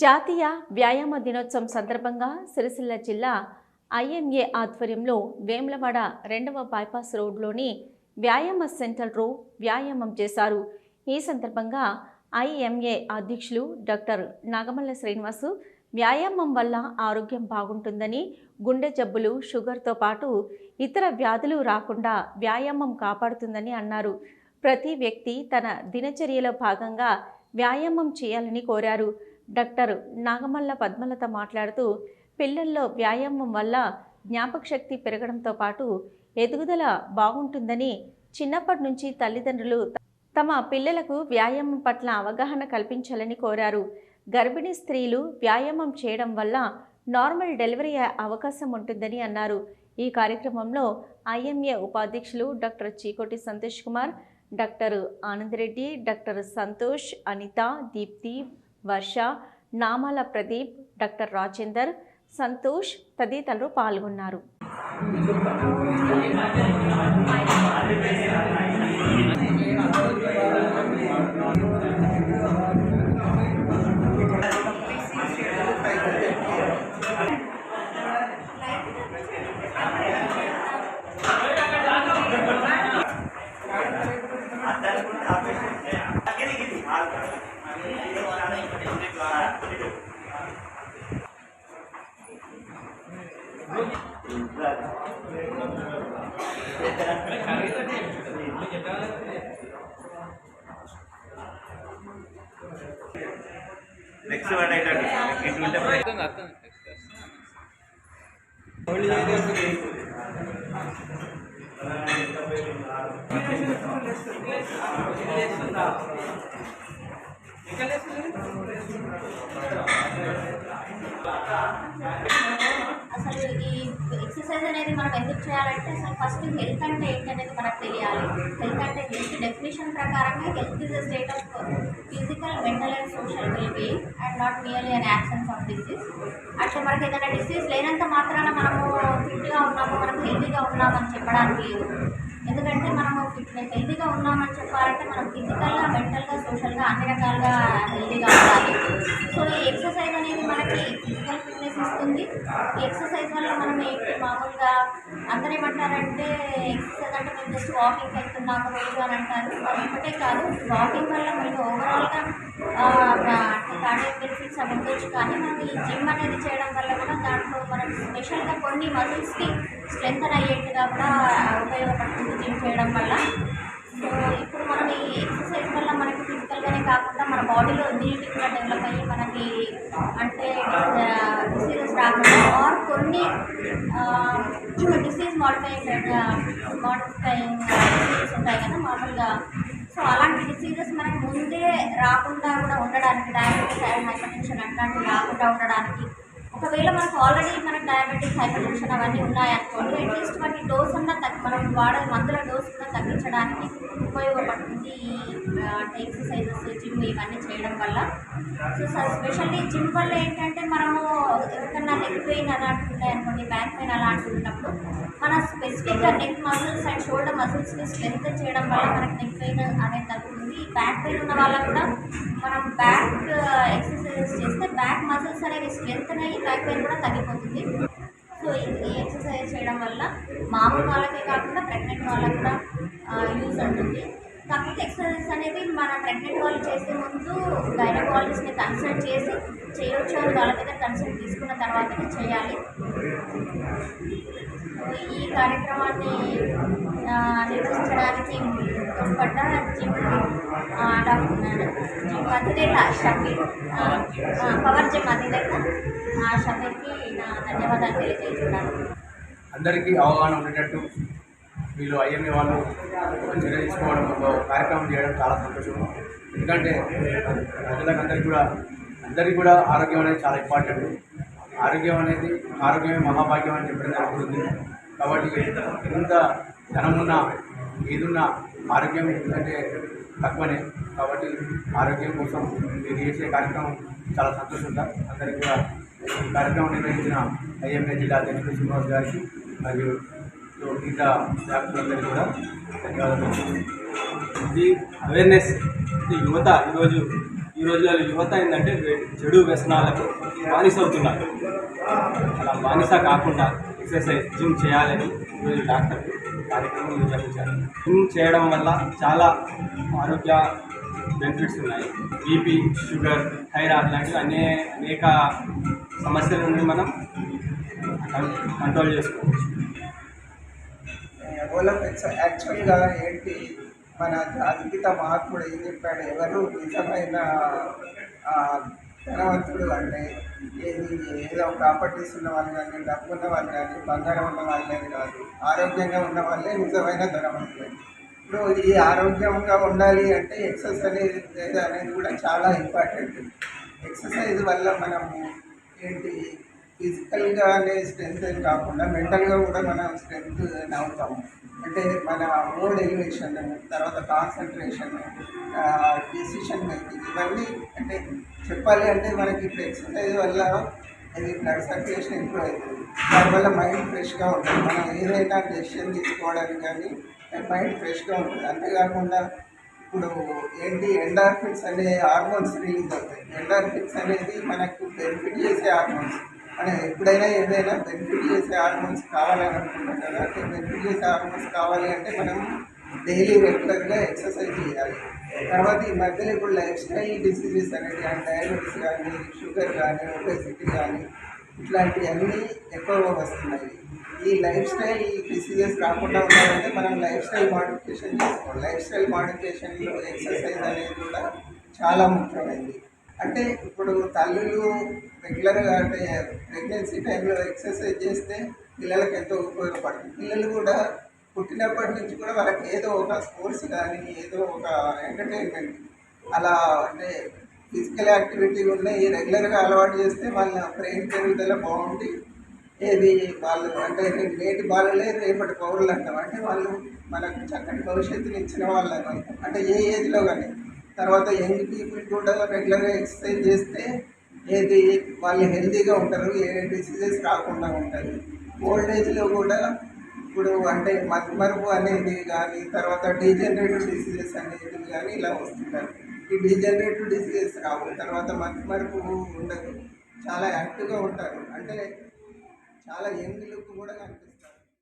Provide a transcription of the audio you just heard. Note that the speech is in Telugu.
జాతీయ వ్యాయామ దినోత్సవం సందర్భంగా సిరిసిల్ల జిల్లా ఐఎంఏ ఆధ్వర్యంలో వేములవాడ రెండవ బైపాస్ రోడ్లోని వ్యాయామ సెంటర్లో వ్యాయామం చేశారు. ఈ సందర్భంగా ఐఎంఏ అధ్యక్షులు డాక్టర్ నాగమల్ల శ్రీనివాసు వ్యాయామం వల్ల ఆరోగ్యం బాగుంటుందని గుండె జబ్బులు షుగర్తో పాటు ఇతర వ్యాధులు రాకుండా వ్యాయామం కాపాడుతుందని అన్నారు. ప్రతి వ్యక్తి తన దినచర్యలో భాగంగా వ్యాయామం చేయాలని కోరారు. డాక్టర్ నాగమల్ల పద్మలత మాట్లాడుతూ పిల్లల్లో వ్యాయామం వల్ల జ్ఞాపకశక్తి పెరగడంతో పాటు ఎదుగుదల బాగుంటుందని చిన్నప్పటి నుంచి తల్లిదండ్రులు తమ పిల్లలకు వ్యాయామం పట్ల అవగాహన కల్పించాలని కోరారు. గర్భిణీ స్త్రీలు వ్యాయామం చేయడం వల్ల నార్మల్ డెలివరీ అయ్యే అవకాశం ఉంటుందని అన్నారు. ఈ కార్యక్రమంలో ఐఎంఏ ఉపాధ్యక్షులు doctor Cheekoti Santosh Kumar doctor Anand Reddy doctor Santosh Anitha Deepthi Varsha Namala Pradeep doctor Rajender Santosh తదితరులు పాల్గొన్నారు. నెక్స్ట్ వర్డ్ అర్థం అసలు ఈ ఎక్సర్సైజ్ అనేది మనం ఎందుకు చేయాలంటే అసలు ఫస్ట్ హెల్త్ అంటే ఏంటనేది మనకు తెలియాలి. హెల్త్ అంటే హెల్త్ డెఫినేషన్ ప్రకారంగా health is the state of physical mental and social wellbeing and not merely an absence of disease అట్లా మనకి ఏదైనా డిసీజ్ లేనంత మాత్రాన మనము ఫిట్గా ఉన్నాము మనం హెల్తీగా ఉన్నామని చెప్పడానికి లేదు ఎందుకంటే మనం ఫిట్నెస్ హెల్తీగా ఉన్నామని చెప్పాలంటే మనం ఫిజికల్గా మెంటల్గా సోషల్గా అన్ని రకాలుగా హెల్తీగా ఉండాలి. సో ఈ ఎక్సర్సైజ్ అనేది మనకి ఫిజికల్ ఫిట్నెస్ ఇస్తుంది. ఎక్సర్సైజ్ వల్ల మనం ఏంటి? మామూలుగా అందరూ ఏమంటారంటే ఎక్సర్సైజ్ అంటే మేము జస్ట్ వాకింగ్ వెళ్తున్నాము రోజు అని అంటారు. అది ఒకటే కాదు వాకింగ్ వల్ల మనకి ఓవరాల్గా కార్డియక్ బెనిఫిట్స్ అవి ఉండొచ్చు కానీ మనకి ఈ జిమ్ అనేది చేయడం వల్ల కూడా దాంట్లో మనం స్పెషల్గా కొన్ని మజిల్స్కి స్ట్రెంగ్తన్ అయ్యేట్టుగా కూడా ఉపయోగపడుతుంది జిమ్ చేయడం వల్ల. సో ఇప్పుడు మనం ఈ ఎక్సర్సైజ్ వల్ల మనకి ఫిజికల్గానే కాకుండా మన బాడీలో ఇమ్యూనిటీ కూడా డెవలప్ అయ్యి మనకి అంటే డిసీజెస్ రాకుండా ఆర్ కొన్ని డిసీజ్ మాడిఫైయింగ్ మాడిఫైయింగ్ డిసీజెస్ ఉంటాయి కదా మామూలుగా. సో అలాంటి డిసీజెస్ మనకి ముందే రాకుండా కూడా ఉండడానికి డయాబెటీస్ హైపర్ టెన్షన్ అట్లాంటివి రాకుండా ఉండడానికి ఒకవేళ మనకు ఆల్రెడీ మనకు డయాబెటిస్ హైపర్ టెన్షన్ అవన్నీ ఉన్నాయనుకోండి అట్లీస్ట్ వాటి డోస్ అన్న తగ్గి మనం వాడే మందుల డోస్ కూడా తగ్గించడానికి ఉపయోగపడుతుంది ఈ అంటే ఎక్సర్సైజెస్ జిమ్ ఇవన్నీ చేయడం వల్ల. సో స్పెషల్లీ జిమ్ వల్ల ఏంటంటే మనము ఎవరికన్నా నెక్ పెయిన్ అలాంటివి ఉన్నాయనుకోండి బ్యాక్ పెయిన్ అలాంటివి ఉన్నప్పుడు మన స్పెసిఫిక్గా నెక్ మజిల్స్ అండ్ షోల్డర్ మజిల్స్ని స్ట్రెంత్ చేయడం వల్ల మనకి నెక్ పెయిన్ అనేది తగ్గుతుంది. బ్యాక్ పెయిన్ ఉన్న వాళ్ళకు కూడా మనం బ్యాక్ ఎక్సర్సైజెస్ చేస్తే బ్యాక్ మజిల్స్ అనేవి స్ట్రెంత్ అయ్యి బ్యాక్ పెయిన్ కూడా తగ్గిపోతుంది. సో ఈ- ఎక్సర్సైజ్ చేయడం వల్ల మామూలు వాళ్ళకే కాకుండా ప్రెగ్నెంట్ వాళ్ళకు కూడా యూజ్ ఉంటుంది. కాకపోతే ఎక్సర్సైజ్ అనేది మన ప్రెగ్నెంట్ వాళ్ళు చేసే ముందు గైనకాలజిస్ట్ని కన్సల్ట్ చేసి చేయొచ్చు అని వాళ్ళ దగ్గర కన్సల్ట్ తీసుకున్న తర్వాతనే చేయాలి. సో ఈ కార్యక్రమాన్ని నిర్వహించడానికి తోడ్పడ్డ జిమ్ ఆ, డాక్టర్ జిమ్ అధినేత షఫీర్ పవర్ జిమ్ అధినేత ధన్యవాదాలు తెలియజేస్తున్నాను అందరికీ అవగాహన ఉండేటట్టు వీళ్ళు ఐఎంఏ వాళ్ళు చర్య తీసుకోవడం ఒక కార్యక్రమం చేయడం చాలా సంతోషం. ఎందుకంటే ప్రజలకు అందరికీ కూడా అందరికీ కూడా ఆరోగ్యం అనేది చాలా ఇంపార్టెంట్. ఆరోగ్యం అనేది ఆరోగ్యమే మహాభాగ్యం అని చెప్పడం జరుగుతుంది. కాబట్టి ఎంత ధనమున్నా ఏదున్నా ఆరోగ్యం ఎందుకంటే తక్కువనే. కాబట్టి ఆరోగ్యం కోసం మీరు చేసే కార్యక్రమం చాలా సంతోషంగా అందరికీ కూడా కార్యక్రమం నిర్వహించిన ఐఎంఏ జిల్లా అధ్యక్షుడు శ్రీనివాస్ గారికి మరియు మిగతా డాక్టర్లందరికీ కూడా ధన్యవాదాలు ఇది అవేర్నెస్ యువత ఈరోజు ఈ ఈ రోజులలో యువత ఏంటంటే చెడు వ్యసనాలకు బానిస అవుతున్నారు అలా బానిస కాకుండా ఎక్సర్సైజ్ జిమ్ చేయాలని ఈరోజు డాక్టర్ కార్యక్రమం నిర్వహించారు. జిమ్ చేయడం వల్ల చాలా ఆరోగ్య బెనిఫిట్స్ ఉన్నాయి. బీపీ షుగర్ థైరాయిడ్ లాంటివి అనే అనేక సమస్యల నుండి మనం కంట్రోల్ చేసుకోవచ్చు. ఓలఫెక్స్ యాక్చువల్గా ఏంటి మన జాతిపిత మహాత్ముడు ఏం చెప్పాడు? ఎవరు నిజమైన ధనవంతుడు అంటే ఏది? ఏదో ప్రాపర్టీస్ ఉన్న వాళ్ళు కానీ డబ్బు ఉన్న వాళ్ళు కానీ బంగారం ఉన్న వాళ్ళు కానీ కాదు. ఆరోగ్యంగా ఉన్న వాళ్ళే నిజమైన ధనవంతులు. ఇప్పుడు ఈ ఆరోగ్యంగా ఉండాలి అంటే ఎక్సర్సైజ్ అనేది అనేది కూడా చాలా ఇంపార్టెంట్. ఎక్సర్సైజ్ వల్ల మనము ఏంటి? ఫిజికల్గానే స్ట్రెంగ్త్ అని కాకుండా మెంటల్గా కూడా మనం స్ట్రెంత్ అవుతాము. అంటే మన మూడ్ ఎలివేషన్ తర్వాత కాన్సన్ట్రేషన్ డిసిషన్ మేకింగ్ ఇవన్నీ అంటే చెప్పాలి అంటే మనకి ఇప్పుడు ఎక్సర్సైజ్ వల్ల ఇది బ్లడ్ సర్క్యులేషన్ ఇంప్రూవ్ అవుతుంది. దానివల్ల మైండ్ ఫ్రెష్గా ఉంటుంది. మనం ఏదైనా డెసిషన్ తీసుకోవడానికి కానీ మైండ్ ఫ్రెష్గా ఉంటుంది. అంతేకాకుండా ఇప్పుడు ఏంటి ఎండార్ఫిన్స్ అనే హార్మోన్స్ రిలీజ్ అవుతాయి. ఎండార్ఫిన్స్ అనేది మనకు బెనిఫిట్ చేసే హార్మోన్స్. మనం ఎప్పుడైనా ఏదైనా బెనిఫిట్ చేసే హార్మోన్స్ కావాలని అనుకుంటాం కదా. అంటే బెనిఫిట్ చేసే హార్మోన్స్ కావాలి అంటే మనం డైలీ రెగ్యులర్గా ఎక్సర్సైజ్ చేయాలి. తర్వాత ఈ మధ్యలో ఇప్పుడు లైఫ్ స్టైల్ డిసీజెస్ అనేది డయాబెటీస్ కానీ షుగర్ కానీ ఒబెసిటీ కానీ ఇట్లాంటివన్నీ ఎక్కువగా వస్తున్నాయి. ఈ లైఫ్ స్టైల్ డిసీజెస్ రాకుండా ఉండాలంటే మనం లైఫ్ స్టైల్ మాడిఫికేషన్ చేసుకోవాలి. లైఫ్ స్టైల్ మాడిఫికేషన్లో ఎక్సర్సైజ్ అనేది కూడా చాలా ముఖ్యమైనది. అంటే ఇప్పుడు తల్లులు రెగ్యులర్గా అంటే ప్రెగ్నెన్సీ టైంలో ఎక్సర్సైజ్ చేస్తే పిల్లలకి ఎంతో ఉపయోగపడుతుంది. పిల్లలు కూడా పుట్టినప్పటి నుంచి కూడా వాళ్ళకి ఏదో ఒక స్పోర్ట్స్ కానీ ఏదో ఒక ఎంటర్టైన్మెంట్ అలా అంటే ఫిజికల్ యాక్టివిటీ ఉన్నాయి. రెగ్యులర్గా అలవాటు చేస్తే వాళ్ళ బ్రెయిన్ పెరుగుదల బాగుంటుంది ఏది వాళ్ళు అంటే నేటి బాలలే రేపటి పౌరులు అంటాం. అంటే వాళ్ళు మనకు చక్కటి భవిష్యత్తుని ఇచ్చిన వాళ్ళు అంటే ఏ ఏజ్లో కానీ తర్వాత యంగ్ పీపుల్ కూడా రెగ్యులర్గా ఎక్సర్సైజ్ చేస్తే ఏది వాళ్ళు హెల్తీగా ఉంటారు ఏ డిసీజెస్ రాకుండా ఉంటాయి. ఓల్డ్ ఏజ్లో కూడా ఇప్పుడు అంటే మతిమరుపు అనేది కానీ తర్వాత డీజనరేటివ్ డిసీజెస్ అనేది కానీ ఇలా వస్తుంటారు. ఈ డీజనరేటివ్ డిసీజెస్ రావు తర్వాత మతిమరుపు ఉండదు. చాలా యాక్టివ్గా ఉంటారు. అంటే చాలా యంగ్ లుక్ కూడా కనిపిస్తుంది.